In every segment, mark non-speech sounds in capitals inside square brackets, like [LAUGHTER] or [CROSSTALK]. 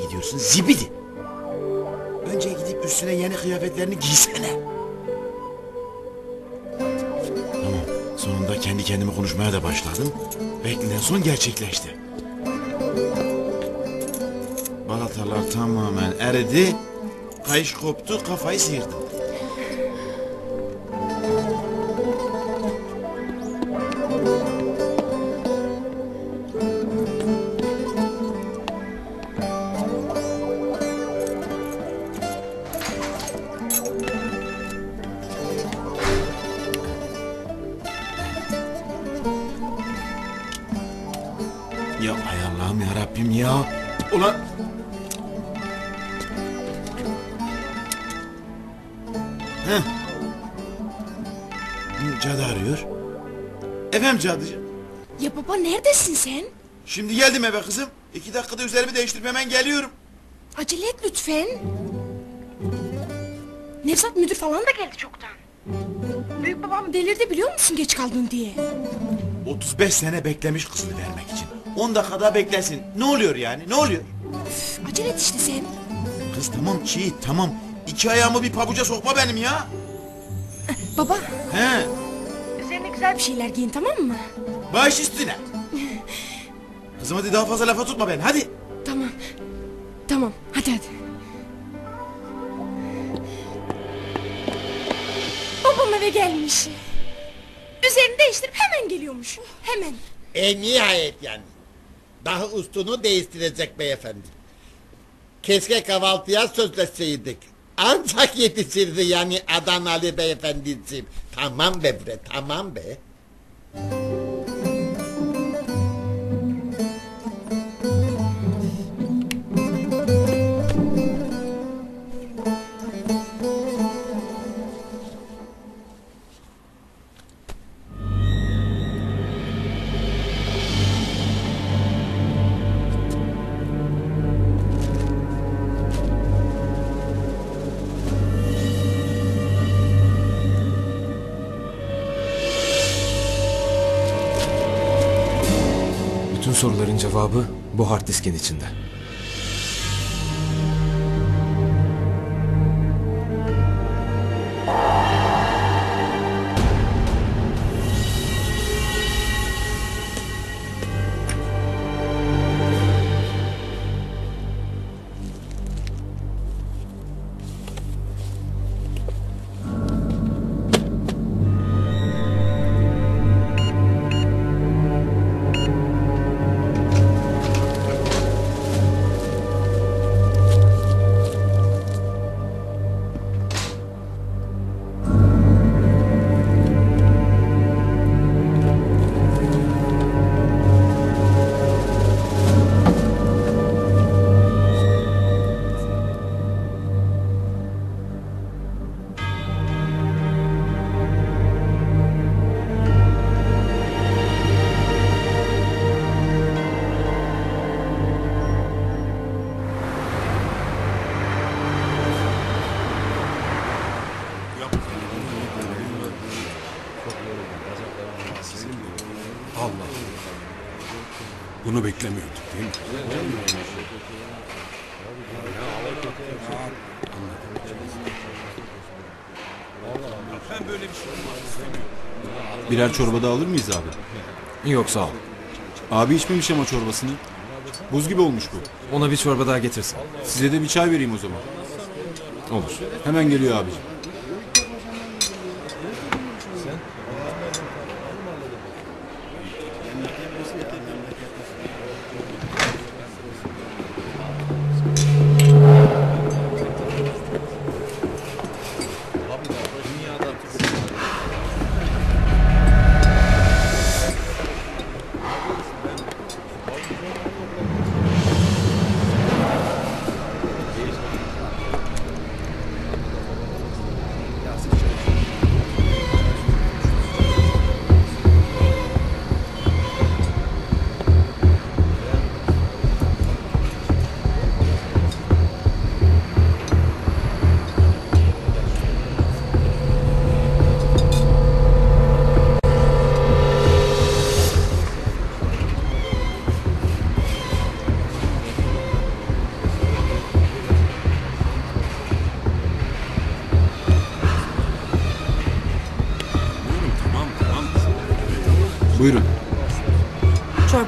musun zibidi? Önce gidip üstüne yeni kıyafetlerini giysene. Tamam sonunda kendi kendime konuşmaya da başladım. Beklenen son gerçekleşti. Balatalar tamamen eridi. Kayış koptu kafayı sıyırdım. Ulan. Heh. Cadı arıyor. Efendim cadıcığım. Ya baba neredesin sen? Şimdi geldim eve kızım. İki dakikada üzerimi değiştirip hemen geliyorum. Acele et lütfen. Nevzat müdür falan da geldi çoktan. Büyük babam delirdi biliyor musun geç kaldın diye. 35 sene beklemiş kızını vermek için. 10 dakikada beklesin. Ne oluyor yani? Ne oluyor? Üf, acele et işte sen. Kız tamam çiğ tamam. İki ayağımı bir pabuca sokma benim ya. [LAUGHS] Baba He. üzerine güzel bir şeyler giyin tamam mı? Baş üstüne. [LAUGHS] Kızım hadi daha fazla lafa tutma ben. Hadi. Tamam. Tamam hadi hadi. Babam eve gelmiş. Üzerini değiştirip hemen geliyormuş. Hemen. E nihayet yani. Daha ustunu değiştirecek beyefendi. Keşke kahvaltıya sözleşseydik. Ancak yetişirdi yani Adanalı beyefendiciğim. Tamam be bre, tamam be. Soruların cevabı bu hard diskin içinde. Bunu beklemiyorduk değil mi? Birer çorba da alır mıyız abi? Yok sağ ol. Abi içmemiş ama çorbasını. Buz gibi olmuş bu. Ona bir çorba daha getirsin. Size de bir çay vereyim o zaman. Olur. Hemen geliyor abicim.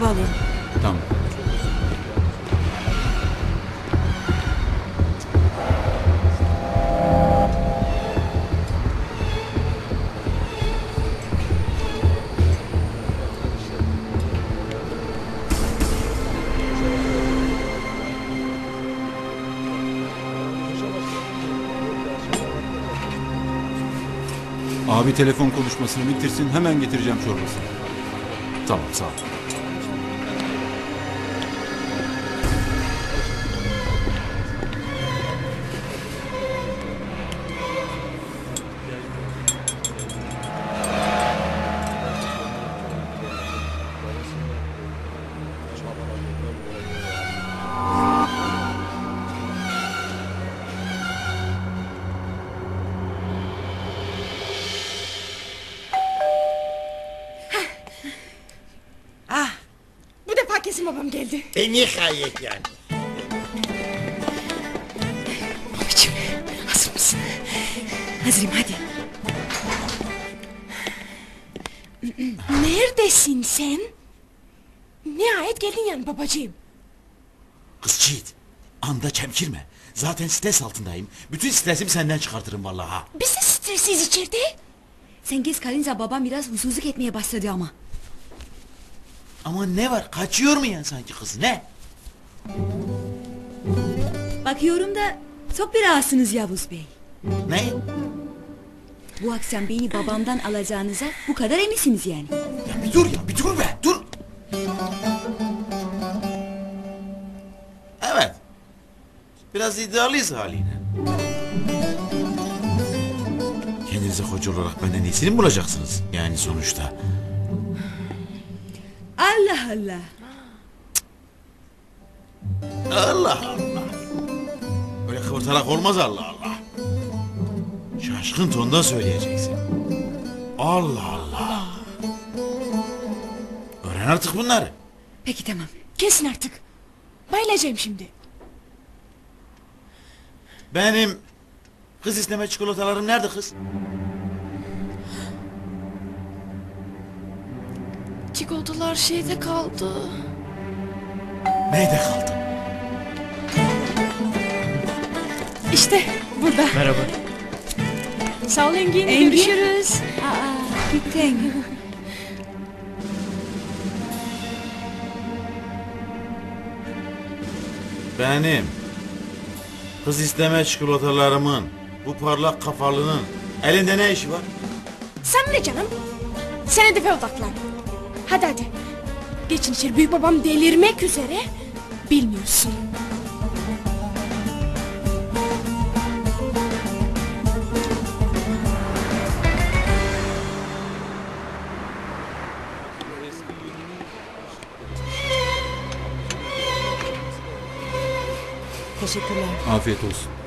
Çorba alayım. Tamam. Abi telefon konuşmasını bitirsin hemen getireceğim çorbasını. Tamam sağ ol. E nihayet yani. Babacığım hazır mısın? Hazırım hadi. Neredesin sen? Nihayet geldin yani babacığım. Kız Çiğit. Anda çemkirme. Zaten stres altındayım. Bütün stresimi senden çıkartırım vallahi ha. Biz de stresiz içeride. Sen geç kalınca babam biraz huysuzluk etmeye başladı ama. Ama ne var? Kaçıyor mu yani sanki kız ne? Bakıyorum da çok bir rahatsınız Yavuz Bey. Ne? Bu akşam beni babamdan alacağınıza bu kadar eminsiniz yani. Ya bir dur ya bir dur be dur. Evet. Biraz iddialıyız haliyle. Kendinize koca olarak benden iyisini mi bulacaksınız? Yani sonuçta. Allah Allah. Allah. Böyle kıvırtarak olmaz Allah Allah. Şaşkın tonda söyleyeceksin. Allah Allah. Öğren artık bunları. Peki tamam. Kesin artık. Bayılacağım şimdi. Benim kız isteme çikolatalarım nerede kız? Çikolatalar şeyde kaldı. Neyde kaldı? İşte burada. Merhaba. Sağ ol Engin. Engin. Görüşürüz. Aa, bitten. Benim kız isteme çikolatalarımın bu parlak kafalının elinde ne işi var? Sen ne canım? Sen hedefe odaklan. Hadi hadi. Geçin içeri. Büyük babam delirmek üzere. Bilmiyorsun. Teşekkürler. Afiyet olsun.